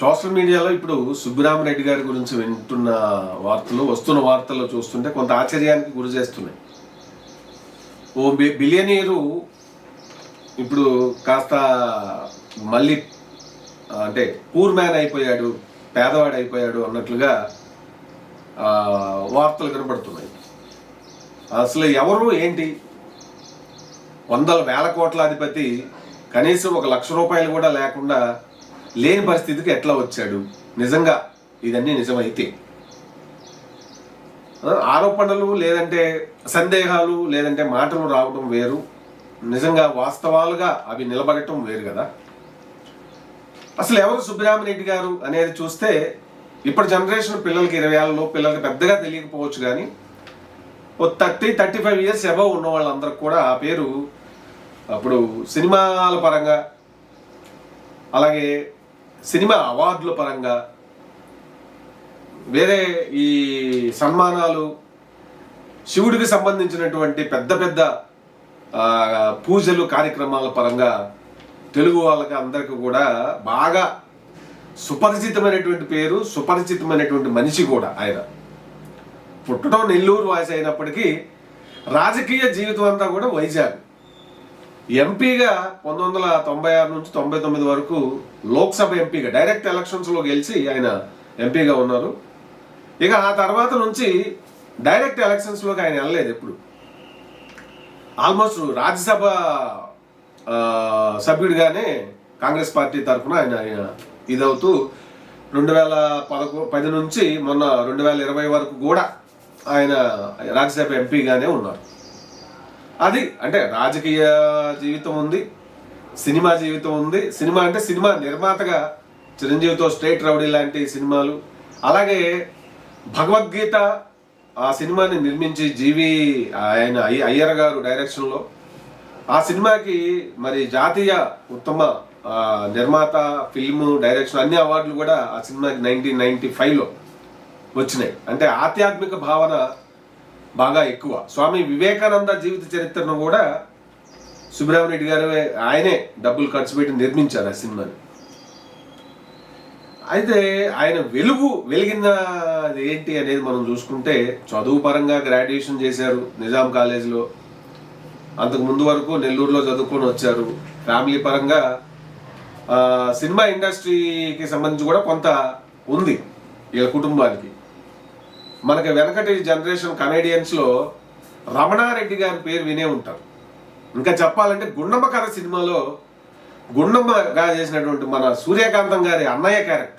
Social మీడియాలో ఇప్పుడు సుబ్బరామరెడ్డి గారి గురించి వింటున్న వార్తలు వస్తున్న వార్తలు చూస్తుంటే కొంత ఆశ్చర్యానికి గురి చేస్తున్నాయి. ఓ బి- బిలియనీరు ఇప్పుడు కాస్త మళ్ళీ అంటే పూర్ మ్యాన్ అయిపోయాడు పేదవాడు అయిపోయాడు అన్నట్లుగా వార్తలు కనబడుతున్నాయి. అసలు ఎవరు ఏంటి? వందల వేల కోట్ల అధిపతి కనీసం ఒక లక్ష రూపాయలు కూడా లేకుండా లేని పరిస్థితికి ఎట్లా వచ్చాడు? నిజంగా ఇదన్నీ నిజమైతే. ఆరోపణలు లేదంటే సందేహాలు లేదంటే మాటలు రావడం వేరు. నిజంగా వాస్తవాలుగా అవి నిలబడటం వేరు కదా. అసలు ఎవరు సుబ్బరామిరెడ్డి గారు అనేది చూస్తే ఇప్పుడు జనరేషన్ పిల్లలకి ఇరవై ఏళ్ళలో పిల్లలకి పెద్దగా తెలియకపోవచ్చు కానీ ఓ thirty thirty five years above ఉన్న వాళ్ళందరికి కూడా ఆ పేరు అప్పుడు సినిమాల పరంగా అలాగే సినిమా అవార్డుల పరంగా వేరే ఈ సన్మానాలు శివుడికి సంబంధించినటువంటి పెద్ద పెద్ద పూజలు కార్యక్రమాల పరంగా తెలుగు వాళ్ళకి అందరికీ కూడా బాగా సుపరిచితమైనటువంటి పేరు సుపరిచితమైనటువంటి మనిషి కూడా ఆయన. పుట్టడం నెల్లూరు వాసి అయినప్పటికీ రాజకీయ జీవితం అంతా కూడా వైజాగ్. ఎంపీగా పంతొమ్మిది వందల తొంభై ఆరు నుంచి తొంభై తొమ్మిది వరకు లోక్సభ ఎంపీగా డైరెక్ట్ ఎలక్షన్స్లో గెలిచి ఆయన ఎంపీగా ఉన్నారు. ఇక ఆ తర్వాత నుంచి డైరెక్ట్ ఎలక్షన్స్లోకి ఆయన వెళ్ళలేదు ఎప్పుడు. ఆల్మోస్ట్ రాజ్యసభ సభ్యుడిగానే కాంగ్రెస్ పార్టీ తరఫున ఆయన ఆయన ఇదవుతూ రెండు వేల పదకొ పది నుంచి మొన్న రెండు వేల ఇరవై వరకు కూడా ఆయన రాజ్యసభ ఎంపీగానే ఉన్నారు. అది అంటే రాజకీయ జీవితం ఉంది సినిమా జీవితం ఉంది. సినిమా అంటే సినిమా నిర్మాతగా చిరంజీవితో స్టేట్ రౌడీ లాంటి సినిమాలు. అలాగే భగవద్గీత ఆ సినిమాని నిర్మించి జీవి ఆయన అయ్య- అయ్యర్ గారు డైరెక్షన్లో. ఆ సినిమాకి మరి జాతీయ ఉత్తమ నిర్మాత ఫిల్మ్ డైరెక్షన్ అన్ని అవార్డులు కూడా ఆ సినిమాకి నైన్టీన్ నైన్టీ ఫైవ్లో వచ్చినాయి. అంటే ఆధ్యాత్మిక భావన బాగా ఎక్కువ. స్వామి వివేకానంద జీవిత చరిత్రను కూడా సుబ్రహ్మణ్యుడి గారు ఆయనే డబ్బులు ఖర్చు పెట్టి నిర్మించారు ఆ సినిమాని. అయితే ఆయన వెలుగు వెలిగిన ఏంటి అనేది మనం చూసుకుంటే చదువు పరంగా గ్రాడ్యుయేషన్ చేశారు నిజాం కాలేజీలో. అంతకు ముందు వరకు నెల్లూరులో చదువుకొని వచ్చారు. ఫ్యామిలీ పరంగా సినిమా ఇండస్ట్రీకి సంబంధించి కూడా కొంత ఉంది. వీళ్ళ కుటుంబానికి. మనకి వెనకటి జనరేషన్ కనేడియన్స్లో రమణారెడ్డి గారి పేరు వినే ఉంటారు ఇంకా చెప్పాలంటే గుండమ్మ కథ సినిమాలో గుండమ్మగా చేసినటువంటి మన సూర్యకాంతం గారి అన్నయ్య క్యారెక్టర్.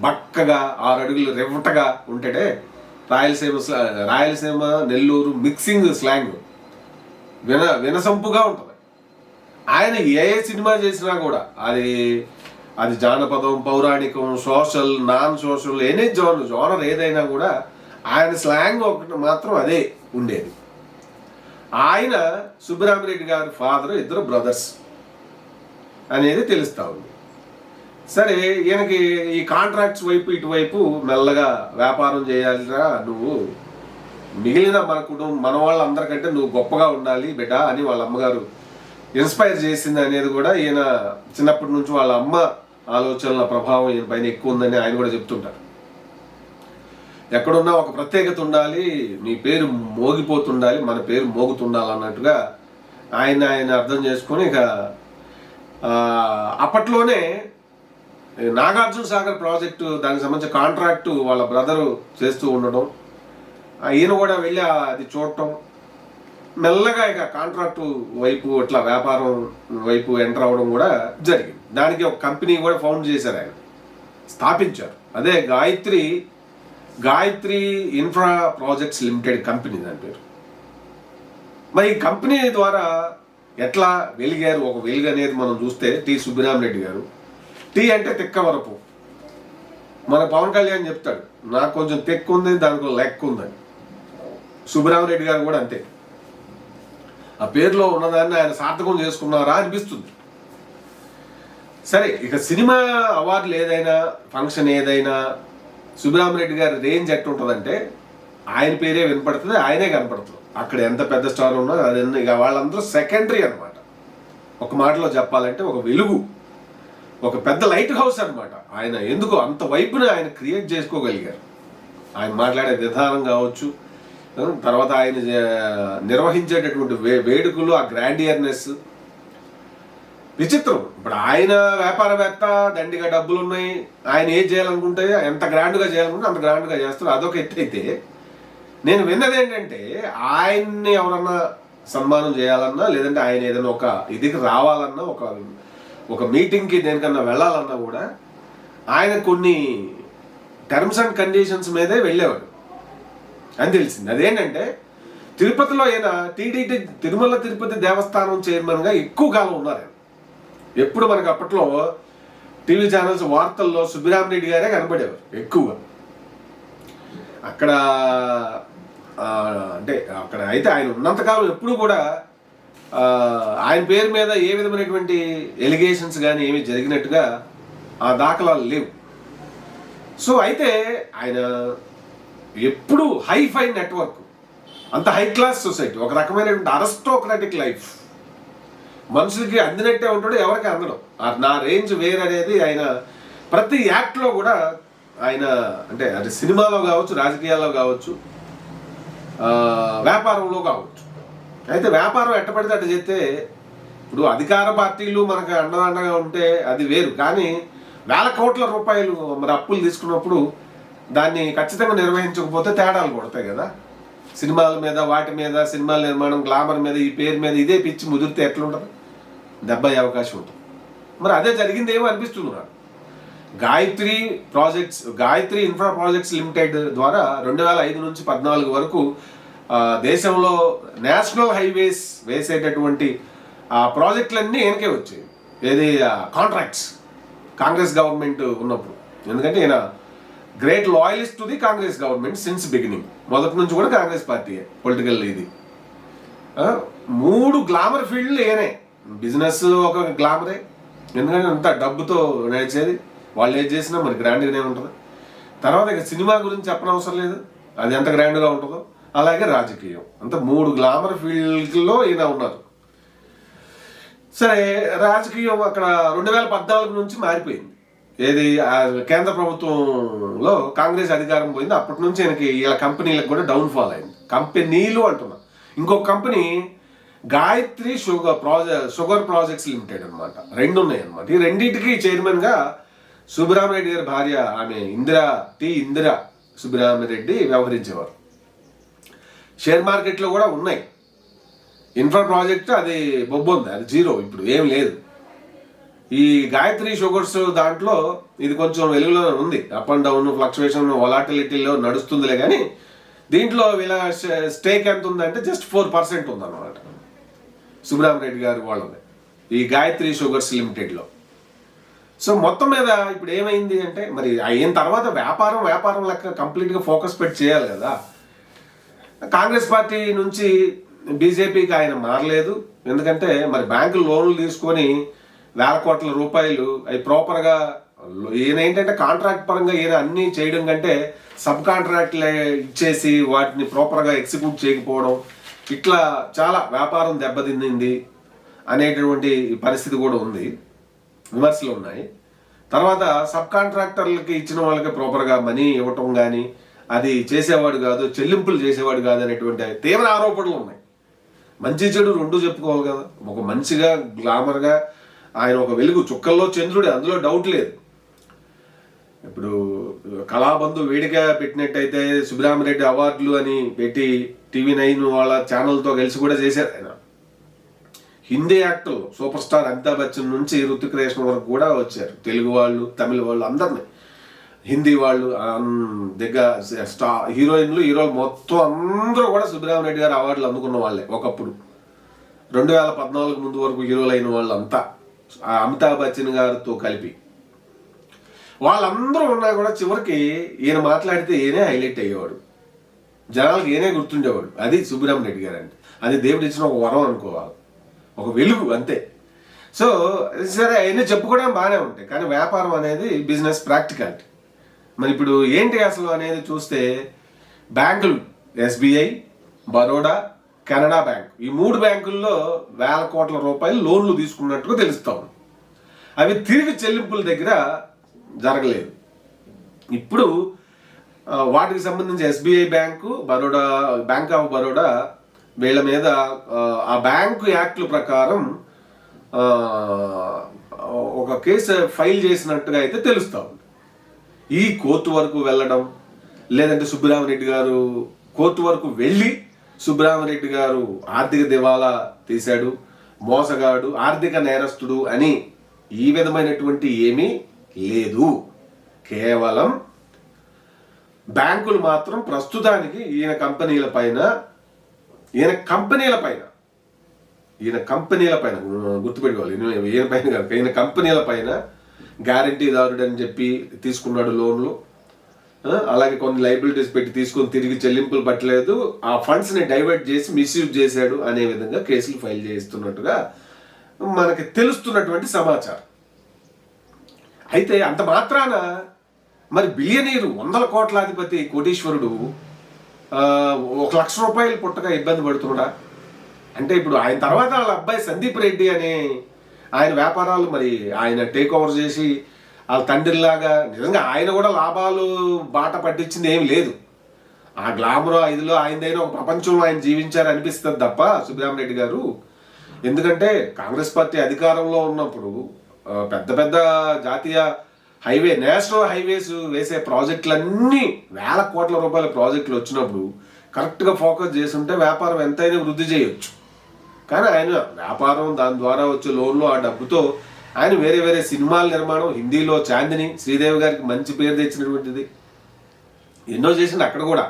బక్కగా ఆరు అడుగులు రెవ్వటగా ఉంటాడే రాయలసీమ స్లా- రాయలసీమ నెల్లూరు మిక్సింగ్ స్లాంగ్ విన వినసంపుగా ఉంటుంది. ఆయన ఏ ఏ సినిమా చేసినా కూడా అది అది జానపదం పౌరాణికం social non social any genre genre ఏదైనా కూడా ఆయన స్లాంగ్ ఒకటి మాత్రం అదే ఉండేది. ఆయన సుబ్బరామిరెడ్డి గారి ఫాదర్ ఇద్దరు బ్రదర్స్ అనేది తెలుస్తూ ఉంది. సరే ఈయనకి ఈ కాంట్రాక్ట్స్ వైపు ఇటువైపు మెల్లగా వ్యాపారం చేయాలిరా నువ్వు. మిగిలిన మన కుటుంబం మన వాళ్ళందరికంటే నువ్వు గొప్పగా ఉండాలి బిడ్డ అని వాళ్ళ అమ్మగారు ఇన్స్పైర్ చేసింది అనేది కూడా ఈయన చిన్నప్పటి నుంచి వాళ్ళ అమ్మ ఆలోచనల ప్రభావం ఈయన పైన ఎక్కువ ఉందని ఆయన కూడా చెప్తుంటారు. ఎక్కడున్నా ఒక ప్రత్యేకత ఉండాలి నీ పేరు మోగిపోతుండాలి మన పేరు మోగుతుండాలి అన్నట్టుగా ఆయన ఆయన అర్థం చేసుకొని ఇక అప్పట్లోనే నాగార్జున సాగర్ ప్రాజెక్టు దానికి సంబంధించిన కాంట్రాక్టు వాళ్ళ బ్రదరు చేస్తూ ఉండడం ఈయన కూడా వెళ్ళి అది చూడటం మెల్లగా ఇక కాంట్రాక్టు వైపు ఇట్లా వ్యాపారం వైపు ఎంటర్ అవ్వడం కూడా జరిగింది. దానికి ఒక కంపెనీ కూడా ఫౌండ్ చేశారు ఆయన. స్థాపించారు. అదే Gayatri Gayatri infra projects limited company దాని పేరు. మరి ఈ కంపెనీ ద్వారా ఎట్లా వెలిగారు? ఒక వెలుగు అనేది మనం చూస్తే టి సుబ్బిరామరెడ్డి గారు. టీ అంటే తిక్కవరపు మన పవన్ కళ్యాణ్ చెప్తాడు నాకు కొంచెం తెక్కు ఉంది దానికి లెక్క ఉందని సుబ్బరామరెడ్డి గారు కూడా అంతే. ఆ పేరులో ఉన్నదాన్ని ఆయన సార్థకం చేసుకున్నారా అనిపిస్తుంది. సరే ఇక సినిమా అవార్డులు ఏదైనా ఫంక్షన్ ఏదైనా సుబ్రహ్మరెడ్డి గారి రేంజ్ ఎట్టుంటుందంటే ఆయన పేరే వినపడుతుంది ఆయనే కనపడుతుంది. అక్కడ ఎంత పెద్ద స్టార్ ఉన్నా అది ఇక వాళ్ళందరూ సెకండరీ అనమాట ఒక మాటలో చెప్పాలంటే ఒక వెలుగు ఒక పెద్ద లైట్ హౌస్ అనమాట ఆయన ఎందుకు అంత వైపున ఆయన క్రియేట్ చేసుకోగలిగారు? ఆయన మాట్లాడే విధానం కావచ్చు తర్వాత ఆయన నిర్వహించేటటువంటి వే వేడుకలు ఆ గ్రాండియర్నెస్ విచిత్రం. ఇప్పుడు ఆయన వ్యాపారవేత్త దండిగా డబ్బులు ఉన్నాయి ఆయన ఏం చేయాలనుకుంటే ఎంత గ్రాండ్గా చేయాలనుకుంటే అంత గ్రాండ్గా చేస్తారు అదొక ఎత్తు అయితే నేను విన్నది ఏంటంటే ఆయన్ని ఎవరన్నా సన్మానం చేయాలన్నా లేదంటే ఆయన ఏదైనా ఒక ఇదికి రావాలన్నా ఒక ఒక మీటింగ్కి దేనికన్నా వెళ్ళాలన్నా కూడా ఆయన కొన్ని టర్మ్స్ అండ్ కండిషన్స్ మీదే వెళ్ళేవాడు. అని తెలిసింది. అదేంటంటే తిరుపతిలో ఆయన టీడీటీ తిరుమల తిరుపతి దేవస్థానం చైర్మన్గా ఎక్కువ కాలం ఉన్నారు ఆయన. ఎప్పుడు మనకు అప్పట్లో టీవీ ఛానల్స్ వార్తల్లో సుబ్బిరామరెడ్డి గారే కనపడేవారు ఎక్కువగా అక్కడ అంటే అక్కడ అయితే ఆయన ఉన్నంతకాలం ఎప్పుడు కూడా ఆయన పేరు మీద ఏ విధమైనటువంటి ఎలిగేషన్స్ కానీ ఏమి జరిగినట్టుగా ఆ దాఖలాలు లేవు. సో అయితే ఆయన ఎప్పుడు హై ఫై నెట్వర్క్ అంత హై క్లాస్ సొసైటీ ఒక రకమైనటువంటి అరస్టోక్రాటిక్ లైఫ్. మనుషులకి అందినట్టే ఉంటాడు ఎవరికి అందడం. నా రేంజ్ వేరనేది అనేది ఆయన ప్రతి యాక్ట్లో కూడా ఆయన అంటే అది సినిమాలో కావచ్చు రాజకీయాల్లో కావచ్చు వ్యాపారంలో కావచ్చు. అయితే వ్యాపారం ఎట్ట పడితే చేస్తే ఇప్పుడు అధికార పార్టీలు మనకు అండదండగా ఉంటే అది వేరు. కానీ వేల కోట్ల రూపాయలు మరి అప్పులు తీసుకున్నప్పుడు దాన్ని ఖచ్చితంగా నిర్వహించకపోతే తేడాలు కొడతాయి కదా. సినిమాల మీద వాటి మీద సినిమాల నిర్మాణం గ్లామర్ మీద ఈ పేరు మీద ఇదే పిచ్చి ముదిరితే ఎట్లుంటుంది? దెబ్బ అయ్యే అవకాశం ఉంటుంది. మరి అదే జరిగిందేమో అనిపిస్తుంది నాకు. Gayatri projects Gayatri infra projects limited ద్వారా రెండు వేల ఐదు నుంచి పద్నాలుగు వరకు దేశంలో నేషనల్ హైవేస్ వేసేటటువంటి ఆ ప్రాజెక్టులన్నీ వెనకే వచ్చాయి. ఏది కాంట్రాక్ట్స్ కాంగ్రెస్ గవర్నమెంట్ ఉన్నప్పుడు. ఎందుకంటే ఈయన great loyalist to the Congress government since beginning మొదటి నుంచి కూడా కాంగ్రెస్ పార్టీ పొలిటికల్ ఇది. మూడు గ్లామర్ ఫీల్డ్లు ఏనే బిజినెస్ ఒక గ్లామరే. ఎందుకంటే అంత డబ్బుతో నడిచేది. వాళ్ళు ఏది చేసినా మరి గ్రాండ్గానే ఉంటుంది. తర్వాత ఇక సినిమా గురించి చెప్పనవసరం లేదు. అది ఎంత గ్రాండ్గా ఉంటుందో. అలాగే రాజకీయం. అంత మూడు గ్లామర్ ఫీల్డ్లో ఈయన ఉన్నారు. సరే రాజకీయం అక్కడ రెండు వేల పద్నాలుగు నుంచి మారిపోయింది. ఏది కేంద్ర ప్రభుత్వంలో కాంగ్రెస్ అధికారం పోయింది. అప్పటి నుంచి ఆయనకి ఇలా కంపెనీలకు కూడా డౌన్ఫాల్ అయింది. కంపెనీలు అంటున్నా. ఇంకొక company Gayatri sugar project sugar projects limited అనమాట రెండు ఉన్నాయి అనమాట ఈ రెండింటికి చైర్మన్గా సుబ్బరామరెడ్డి గారి భార్య ఆమె ఇందిరా టి ఇందిరా సుబ్బరామరెడ్డి వ్యవహరించేవారు. షేర్ మార్కెట్లో కూడా ఉన్నాయి. ఇన్ఫ్రా ప్రాజెక్ట్ అది బొబ్బుంది అది జీరో. ఇప్పుడు ఏం లేదు. ఈ గాయత్రి షుగర్స్ దాంట్లో ఇది కొంచెం వెలుగులో ఉంది. అప్ అండ్ డౌన్ ఫ్లక్చువేషన్ వొలాటిలిటీలో నడుస్తుందిలే కానీ దీంట్లో వీళ్ళ స్టేక్ ఎంత ఉందంటే జస్ట్ ఫోర్ పర్సెంట్ ఉందన్నమాట. సుబ్రహ్మరెడ్డి గారు వాళ్ళది ఈ గాయత్రి షుగర్స్ లిమిటెడ్లో. సో మొత్తం మీద ఇప్పుడు ఏమైంది అంటే మరి అయిన తర్వాత వ్యాపారం వ్యాపారం లెక్క కంప్లీట్గా ఫోకస్ పెట్టి చేయాలి కదా. కాంగ్రెస్ పార్టీ నుంచి బీజేపీకి ఆయన మారలేదు. ఎందుకంటే మరి బ్యాంకు లోన్లు తీసుకొని వేల కోట్ల రూపాయలు అవి ప్రాపర్గా ఈయన ఏంటంటే కాంట్రాక్ట్ పరంగా ఈయన అన్నీ చేయడం కంటే సబ్ కాంట్రాక్ట్లే ఇచ్చేసి వాటిని ప్రాపర్గా ఎగ్జిక్యూట్ చేయకపోవడం ఇట్లా చాలా వ్యాపారం దెబ్బతింది అనేటటువంటి పరిస్థితి కూడా ఉంది. విమర్శలు ఉన్నాయి. తర్వాత సబ్ కాంట్రాక్టర్లకి ఇచ్చిన వాళ్ళకి ప్రాపర్గా మనీ ఇవ్వటం కానీ అది చేసేవాడు కాదు చెల్లింపులు చేసేవాడు కాదు అనేటువంటి తీవ్ర ఆరోపణలు ఉన్నాయి. మంచి చెడు రెండు చెప్పుకోవాలి కదా. ఒక మంచిగా గ్లామర్గా ఆయన ఒక వెలుగు చుక్కల్లో చంద్రుడే అందులో డౌట్ లేదు. ఇప్పుడు కళాబంధు వేడిక పెట్టినట్టయితే సుబ్రహ్మరెడ్డి అవార్డులు అని పెట్టి టీవీ నైన్ వాళ్ళ ఛానల్తో కలిసి కూడా చేశారు ఆయన. హిందీ యాక్టర్లు సూపర్ స్టార్ అమితాబ్ బచ్చన్ నుంచి ఋతిక్ రేషన్ వరకు కూడా వచ్చారు. తెలుగు వాళ్ళు తమిళ వాళ్ళు అందరినీ. హిందీ వాళ్ళు దగ్గర స్టా హీరోయిన్లు హీరోలు మొత్తం అందరూ కూడా సుబ్రహ్మణ్య గారు అవార్డులు అందుకున్న వాళ్ళే ఒకప్పుడు. రెండు వేల పద్నాలుగు ముందు వరకు హీరోలు అయిన వాళ్ళంతా అమితాబ్ బచ్చన్ గారితో కలిపి. వాళ్ళందరూ ఉన్నా కూడా చివరికి ఈయన మాట్లాడితే ఈయనే హైలైట్ అయ్యేవాడు. జనాలకు ఏనే గుర్తుండేవాడు. అది సుబ్బరామరెడ్డి గారు అంటే. అది దేవుడు ఇచ్చిన ఒక వరం అనుకోవాలి. ఒక వెలుగు అంతే. సో సరే అవన్నీ చెప్పుకోవడం బాగానే ఉంటాయి. కానీ వ్యాపారం అనేది బిజినెస్ ప్రాక్టికాలిటీ. మరి ఇప్పుడు ఏంటి అసలు అనేది చూస్తే బ్యాంకులు ఎస్బీఐ బరోడా కెనడా బ్యాంక్. ఈ మూడు బ్యాంకుల్లో వేల కోట్ల రూపాయలు లోన్లు తీసుకున్నట్టుగా తెలుస్తా ఉంది. అవి తిరిగి చెల్లింపుల దగ్గర జరగలేదు. ఇప్పుడు వాటికి సంబంధించి SBI bank Baroda bank of Baroda వీళ్ళ మీద ఆ, బ్యాంకు యాక్ట్ల ప్రకారం ఒక కేసు ఫైల్ చేసినట్టుగా అయితే తెలుస్తా ఉంది. ఈ కోర్టు వరకు వెళ్ళడం లేదంటే సుబ్బరామరెడ్డి గారు కోర్టు వరకు వెళ్ళి సుబ్బరామరెడ్డి గారు ఆర్థిక దివాలా తీశాడు మోసగాడు ఆర్థిక నేరస్తుడు అని ఈ విధమైనటువంటి ఏమీ లేదు. కేవలం బ్యాంకులు మాత్రం ప్రస్తుతానికి ఈయన కంపెనీల పైన ఈయన కంపెనీల పైన ఈయన కంపెనీల పైన గుర్తుపెట్టుకోవాలి ఈయన- ఈయన పైన కనుక ఈయన కంపెనీల పైన గ్యారంటీదారుడు అని చెప్పి తీసుకున్నాడు లోన్లు. అలాగే కొన్ని లైబిలిటీస్ పెట్టి తీసుకొని తిరిగి చెల్లింపులు పట్టలేదు. ఆ ఫండ్స్ని డైవర్ట్ చేసి మిస్యూజ్ చేశాడు అనే విధంగా కేసులు ఫైల్ చేస్తున్నట్టుగా మనకి తెలుస్తున్నటువంటి సమాచారం. అయితే అంత మాత్రాన మరి బిలియనీరు వందల కోట్లాధిపతి కోటీశ్వరుడు ఒక లక్ష రూపాయలు పుట్టగా ఇబ్బంది పడుతున్నాడా? అంటే ఇప్పుడు ఆయన తర్వాత వాళ్ళ అబ్బాయి సందీప్ రెడ్డి అనే ఆయన వ్యాపారాలు మరి ఆయన టేక్ ఓవర్ చేసి వాళ్ళ తండ్రిలాగా నిజంగా ఆయన కూడా లాభాలు బాట పట్టించింది ఏం లేదు. ఆ గ్లామర్ ఇదిలో ఆయనదైనా ఒక ప్రపంచంలో ఆయన జీవించారు అనిపిస్తుంది తప్ప సుబ్రహ్మరెడ్డి గారు. ఎందుకంటే కాంగ్రెస్ పార్టీ అధికారంలో ఉన్నప్పుడు పెద్ద పెద్ద జాతీయ హైవే నేషనల్ హైవేస్ వేసే ప్రాజెక్టులన్నీ వేల కోట్ల రూపాయల ప్రాజెక్టులు వచ్చినప్పుడు కరెక్ట్గా ఫోకస్ చేస్తుంటే వ్యాపారం ఎంతైనా వృద్ధి చేయొచ్చు. కానీ ఆయన వ్యాపారం దాని ద్వారా వచ్చే లోన్లు ఆ డబ్బుతో ఆయన వేరే వేరే సినిమాల నిర్మాణం హిందీలో చాందిని శ్రీదేవి గారికి మంచి పేరు తెచ్చినటువంటిది. ఎన్నో చేసింది అక్కడ కూడా.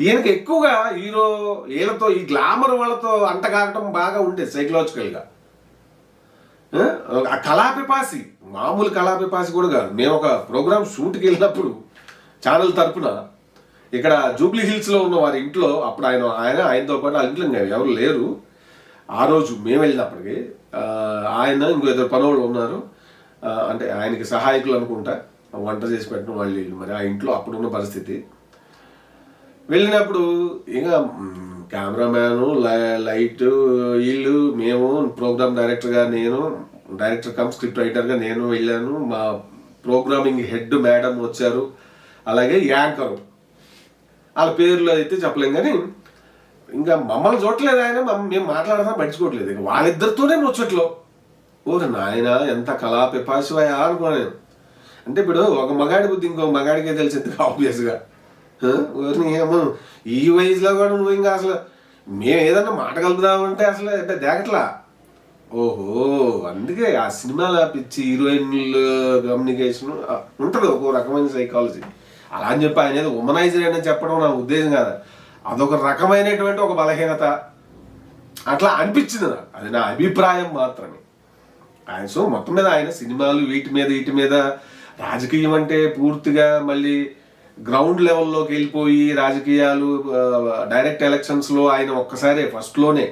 ఈయనకి ఎక్కువగా హీరో వీళ్ళతో ఈ గ్లామర్ వాళ్ళతో అంటగాగటం బాగా ఉండేది సైకలాజికల్గా ఆ కళాపిపాసి. మామూలు కళాపిపాసి కూడా కాదు. మేము ఒక ప్రోగ్రామ్ షూట్కి వెళ్ళినప్పుడు ఛానల్ తరపున ఇక్కడ జూబ్లీ హిల్స్లో ఉన్న వారి ఇంట్లో అప్పుడు ఆయన ఆయన ఆయనతో పాటు ఆ ఇంట్లో ఎవరు లేరు. ఆ రోజు మేము వెళ్ళినప్పటికి ఆయన ఇంకో ఇద్దరు పనులు ఉన్నారు. అంటే ఆయనకి సహాయకులు అనుకుంటా. వంట చేసి పెట్టిన వాళ్ళు మరి ఆ ఇంట్లో అప్పుడున్న పరిస్థితి. వెళ్ళినప్పుడు ఇంకా కెమెరామ్యాను లై- లైట్ వీళ్ళు మేము ప్రోగ్రామ్ డైరెక్టర్గా నేను డైరెక్టర్ కమ్ స్క్రిప్ట్ రైటర్గా నేను వెళ్ళాను. మా ప్రోగ్రామింగ్ హెడ్ మేడం వచ్చారు. అలాగే యాంకరు. వాళ్ళ పేర్లు అయితే చెప్పలేం కానీ ఇంకా మమ్మల్ని చూడట్లేదు ఆయన మేము మాట్లాడదా పట్టించుకోవట్లేదు. ఇంకా వాళ్ళిద్దరితోనే ముచ్చట్లో. ఓరే నాయన ఎంత కళా పిపాసివయా అనుకున్నాను అంటే ఇప్పుడు ఒక మగాడి బుద్ధి ఇంకో మగాడికే తెలిసింది ఆబ్వియస్గా ఏమో ఈ వయసులో కూడా నువ్వు ఇంకా అసలు మేము ఏదన్నా మాట కలుపుదామంటే అసలు అంటే దేగట్లా ఓహో అందుకే ఆ సినిమాల పిచ్చి హీరోయిన్ల కమ్యూనికేషన్ ఉంటుంది ఒక్కో రకమైన సైకాలజీ అలా అని చెప్పి ఆయన ఏదో ఉమనైజర్ అని చెప్పడం నా ఉద్దేశం కాదు. అదొక రకమైనటువంటి ఒక బలహీనత. అట్లా అనిపించింది నాకు. అది నా అభిప్రాయం మాత్రమే. ఆయన సో మొత్తం మీద ఆయన సినిమాలు వీటి మీద వీటి మీద రాజకీయం అంటే పూర్తిగా మళ్ళీ గ్రౌండ్ లెవెల్లోకి వెళ్ళిపోయి రాజకీయాలు డైరెక్ట్ ఎలక్షన్స్లో ఆయన ఒక్కసారి ఫస్ట్లోనే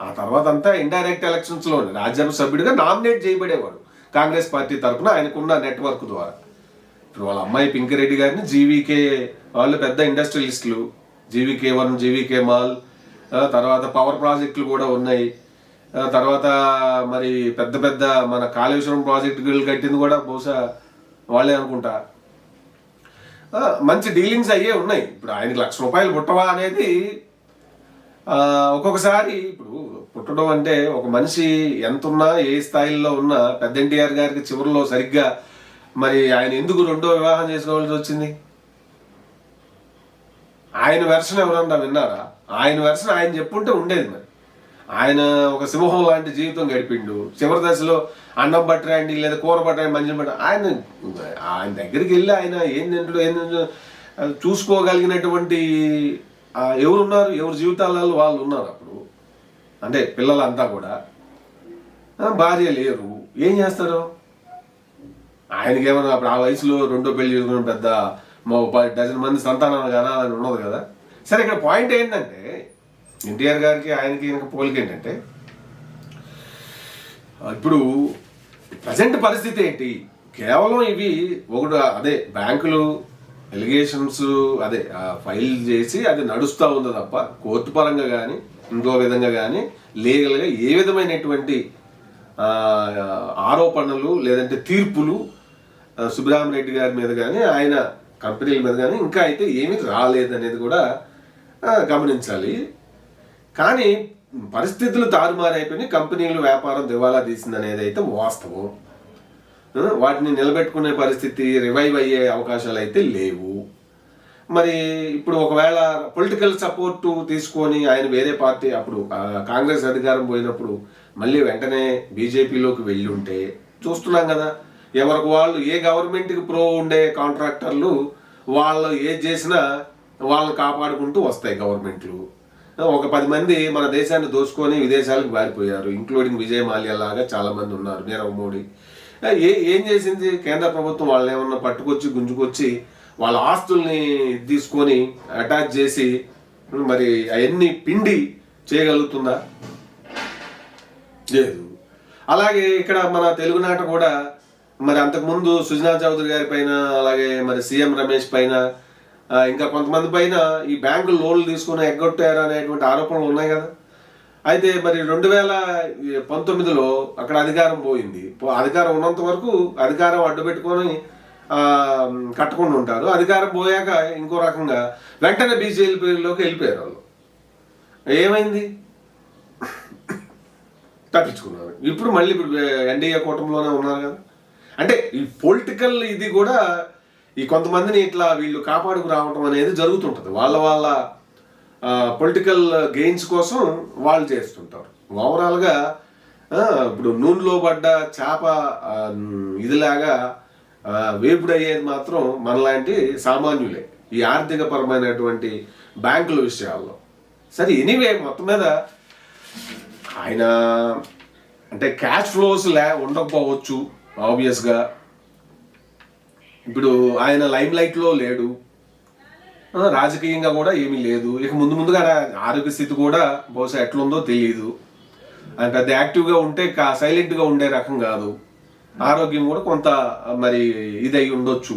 ఆ తర్వాత అంతా ఇండైరెక్ట్ ఎలక్షన్స్లోనే రాజ్యసభ సభ్యుడిగా నామినేట్ చేయబడేవాడు. కాంగ్రెస్ పార్టీ తరఫున ఆయనకున్న నెట్వర్క్ ద్వారా. ఇప్పుడు వాళ్ళ అమ్మాయి పింకిరెడ్డి గారిని జీవీకే వాళ్ళు పెద్ద ఇండస్ట్రియలిస్టులు జీవీకే వన్ జీవీకే మాల్. తర్వాత పవర్ ప్రాజెక్టులు కూడా ఉన్నాయి. తర్వాత మరి పెద్ద పెద్ద మన కాళేశ్వరం ప్రాజెక్టులు కట్టింది కూడా బహుశా వాళ్ళే అనుకుంటా. మంచి డీలింగ్స్ అయ్యే ఉన్నాయి. ఇప్పుడు ఆయనకి లక్ష రూపాయలు పుట్టవా అనేది ఒక్కొక్కసారి ఇప్పుడు పుట్టడం అంటే ఒక మనిషి ఎంత ఉన్నా ఏ స్థాయిలో ఉన్నా పెద్ద ఎన్టీఆర్ గారికి చివరిలో సరిగ్గా మరి ఆయన ఎందుకు రెండో వివాహం చేసుకోవాల్సి వచ్చింది? ఆయన వెర్షన్ ఎవరన్నా విన్నారా? ఆయన వెర్షన్ ఆయన చెప్పుంటే ఉండేది మరి. ఆయన ఒక సింహం లాంటి జీవితం గడిపిండు. చివరి దశలో అన్నం పట్టరాండి లేదా కూర పట్టరండి మంచి పట్ట ఆయన ఆయన దగ్గరికి వెళ్ళి ఆయన ఏం తింటాడు ఏం తింటాడు చూసుకోగలిగినటువంటి ఎవరున్నారు? ఎవరి జీవితాలలో వాళ్ళు ఉన్నారు అప్పుడు. అంటే పిల్లలంతా కూడా. భార్య లేరు. ఏం చేస్తారు? ఆయనకేమన్నా అప్పుడు ఆ వయసులో రెండో పెళ్ళి చేసుకున్న పెద్ద మా డజన్ మంది సంతానాలు కానీ అని ఉన్నది కదా. సరే ఇక్కడ పాయింట్ ఏంటంటే ఎన్టీఆర్ గారికి ఆయనకి ఈయనకి పోలిక ఏంటంటే ఇప్పుడు ప్రజెంట్ పరిస్థితి ఏంటి? కేవలం ఇవి ఒకటి అదే బ్యాంకులు ఎలిగేషన్స్ అదే ఫైల్ చేసి అది నడుస్తూ ఉంది తప్ప కోర్టు పరంగా కానీ ఇంకో విధంగా కానీ లీగల్గా ఏ విధమైనటువంటి ఆరోపణలు లేదంటే తీర్పులు ఆ, సుబ్బరామరెడ్డి గారి మీద కానీ ఆయన కంపెనీల మీద కానీ ఇంకా అయితే ఏమీ రాలేదనేది కూడా గమనించాలి. కానీ పరిస్థితులు తారుమారైపోయినాయి కంపెనీలు వ్యాపారం దివాలా తీసింది అనేది అయితే వాస్తవం. వాటిని నిలబెట్టుకునే పరిస్థితి రివైవ్ అయ్యే అవకాశాలు అయితే లేవు. మరి ఇప్పుడు ఒకవేళ పొలిటికల్ సపోర్టు తీసుకొని ఆయన వేరే పార్టీ అప్పుడు కాంగ్రెస్ అధికారం పోయినప్పుడు మళ్ళీ వెంటనే బీజేపీలోకి వెళ్ళి ఉంటే చూస్తున్నాం కదా ఎవరికి వాళ్ళు ఏ గవర్నమెంట్కి ప్రో ఉండే కాంట్రాక్టర్లు వాళ్ళు ఏది చేసినా వాళ్ళని కాపాడుకుంటూ వస్తాయి గవర్నమెంట్లు ఒక పది మంది మన దేశాన్ని దోచుకొని విదేశాలకు పారిపోయారు ఇంక్లూడింగ్ విజయ్ మాల్యా లాగా చాలామంది ఉన్నారు నీరవ్ మోడీ. ఏ ఏం చేసింది? కేంద్ర ప్రభుత్వం వాళ్ళు ఏమన్నా పట్టుకొచ్చి గుంజుకొచ్చి వాళ్ళ ఆస్తుల్ని తీసుకొని అటాచ్ చేసి మరి అవన్నీ పిండి చేయగలుగుతుందా? లేదు. అలాగే ఇక్కడ మన తెలుగునాట కూడా మరి అంతకుముందు సుజనా చౌదరి గారి పైన అలాగే మరి సీఎం రమేష్ పైన ఇంకా కొంతమంది పైన ఈ బ్యాంకు లోన్లు తీసుకుని ఎగ్గొట్టారు అనేటువంటి ఆరోపణలు ఉన్నాయి కదా. అయితే మరి రెండు వేల పంతొమ్మిదిలో అక్కడ అధికారం పోయింది. అధికారం ఉన్నంత వరకు అధికారం అడ్డు పెట్టుకొని కట్టకుండా ఉంటారు. అధికారం పోయాక ఇంకో రకంగా వెంటనే బీజేపీలోకి వెళ్ళిపోయారు వాళ్ళు. ఏమైంది? తప్పించుకున్నారు. ఇప్పుడు మళ్ళీ ఇప్పుడు ఎన్డీఏ కూటమిలోనే ఉన్నారు కదా. అంటే ఈ పొలిటికల్ ఇది కూడా ఈ కొంతమందిని ఇట్లా వీళ్ళు కాపాడుకు రావటం అనేది జరుగుతుంటుంది. వాళ్ళ వాళ్ళ పొలిటికల్ గెయిన్స్ కోసం వాళ్ళు చేస్తుంటారు. ఓవరాల్గా ఇప్పుడు నూనెలో పడ్డ చేప ఇదిలాగా వేపుడయ్యేది వేపుడు అయ్యేది మాత్రం మనలాంటి సామాన్యులే. ఈ ఆర్థిక పరమైనటువంటి బ్యాంకుల విషయాల్లో. సరే ఎనీవే మొత్తం మీద ఆయన అంటే క్యాష్ ఫ్లోస్ లే ఉండకపోవచ్చు ఆబ్వియస్గా ఇప్పుడు ఆయన లైమ్ లైట్లో లేడు. రాజకీయంగా కూడా ఏమీ లేదు. ఇక ముందు ముందుగా ఆరోగ్య స్థితి కూడా బహుశా ఎట్లుందో తెలియదు ఆయన పెద్ద యాక్టివ్గా ఉంటే కా సైలెంట్గా ఉండే రకం కాదు. ఆరోగ్యం కూడా కొంత మరి ఇదై ఉండొచ్చు.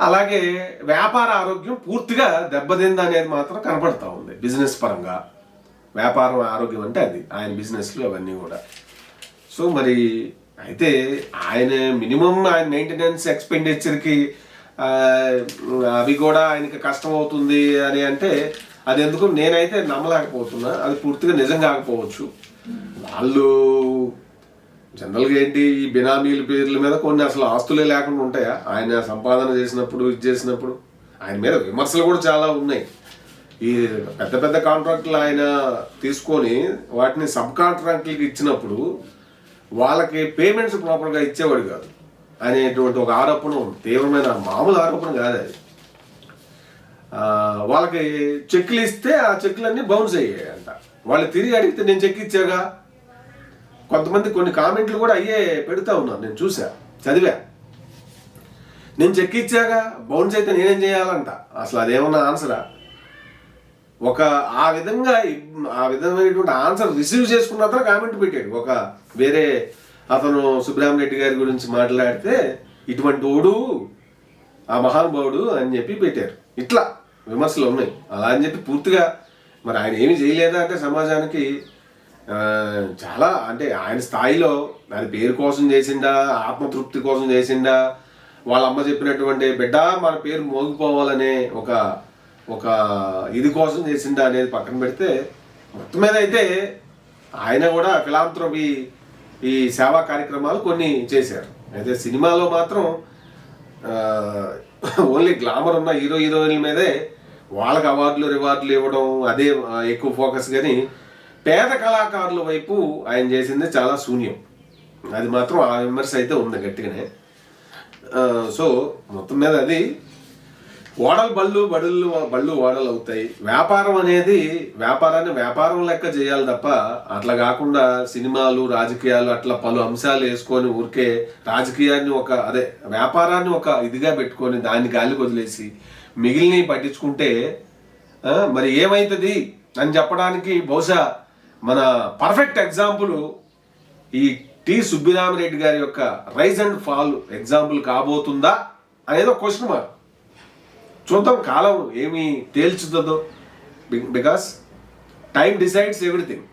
అలాగే వ్యాపార ఆరోగ్యం పూర్తిగా దెబ్బతింది అనేది మాత్రం కనపడతా ఉంది బిజినెస్ పరంగా. వ్యాపారం ఆరోగ్యం అంటే అది ఆయన బిజినెస్లు అవన్నీ కూడా. సో మరి అయితే ఆయన మినిమం ఆయన మెయింటెనెన్స్ ఎక్స్పెండిచర్కి అవి కూడా ఆయనకి కష్టం అవుతుంది అని అంటే అది ఎందుకు నేనైతే నమ్మలేకపోతున్నా అది పూర్తిగా నిజం కాకపోవచ్చు. వాళ్ళు జనరల్గా ఏంటి ఈ బినామీల పేర్ల మీద కొన్ని అసలు ఆస్తులే లేకుండా ఉంటాయా? ఆయన సంపాదన చేసినప్పుడు ఇది చేసినప్పుడు ఆయన మీద విమర్శలు కూడా చాలా ఉన్నాయి. ఈ పెద్ద పెద్ద కాంట్రాక్టులు ఆయన తీసుకొని వాటిని సబ్ కాంట్రాక్టులకి ఇచ్చినప్పుడు వాళ్ళకి పేమెంట్స్ ప్రాపర్గా ఇచ్చేవాడు కాదు. అనేటువంటి ఒక ఆరోపణ తీవ్రమైన మామూలు ఆరోపణ కాదు అది. వాళ్ళకి చెక్లు ఇస్తే ఆ చెక్లన్నీ బౌన్స్ అయ్యాయి అంట వాళ్ళు తిరిగి అడిగితే నేను చెక్ ఇచ్చాగా? కొంతమంది కొన్ని కామెంట్లు కూడా అయ్యే పెడతా ఉన్నాను. నేను చూసా చదివా. నేను చెక్ ఇచ్చాగా? బౌన్స్ అయితే నేనేం చేయాలంట? అసలు అదేమన్నా ఆన్సరా ఒక ఆ విధంగా ఆ విధమైనటువంటి ఆన్సర్ రిసీవ్ చేసుకున్న అతను కామెంట్ పెట్టాడు. ఒక వేరే అతను సుబ్రహ్మరెడ్డి గారి గురించి మాట్లాడితే ఇటువంటి ఓడు ఆ మహానుభావుడు అని చెప్పి పెట్టారు. ఇట్లా విమర్శలు ఉన్నాయి. అలా అని చెప్పి పూర్తిగా మరి ఆయన ఏమీ చేయలేదా అంటే సమాజానికి? చాలా అంటే ఆయన స్థాయిలో దాని పేరు కోసం చేసిండా ఆత్మతృప్తి కోసం చేసిండా వాళ్ళ అమ్మ చెప్పినటువంటి బిడ్డ మన పేరు మోగిపోవాలనే ఒక ఒక ఇది కోసం చేసిండా అనేది పక్కన పెడితే మొత్తం మీద అయితే ఆయన కూడా ఫిలాంథ్రపీ ఈ సేవా కార్యక్రమాలు కొన్ని చేశారు. అయితే సినిమాలో మాత్రం ఓన్లీ గ్లామర్ ఉన్న హీరో హీరోయిన్ల మీదే వాళ్ళకి అవార్డులు రివార్డులు ఇవ్వడం అదే ఎక్కువ ఫోకస్ కానీ పేద కళాకారుల వైపు ఆయన చేసింది చాలా శూన్యం. అది మాత్రం ఆ విమర్శ అయితే ఉంది గట్టిగానే. సో మొత్తం మీద అది ఓడలు బళ్ళు బడులు బళ్ళు ఓడలు అవుతాయి. వ్యాపారం అనేది వ్యాపారాన్ని వ్యాపారం లెక్క చేయాలి తప్ప అట్లా కాకుండా సినిమాలు రాజకీయాలు అట్లా పలు అంశాలు వేసుకొని ఊరికే రాజకీయాన్ని ఒక అదే వ్యాపారాన్ని ఒక ఇదిగా పెట్టుకొని దాన్ని గాలికి వదిలేసి మిగిలిని పట్టించుకుంటే మరి ఏమైతుంది అని చెప్పడానికి బహుశా మన పర్ఫెక్ట్ ఎగ్జాంపుల్ ఈ టి సుబ్బిరామరెడ్డి గారి యొక్క రైజ్ అండ్ ఫాల్ ఎగ్జాంపుల్ కాబోతుందా అనేది ఒక క్వశ్చన్ మార్క్ చూద్దాం కాలం ఏమి తేల్చుతుందో. Because time decides everything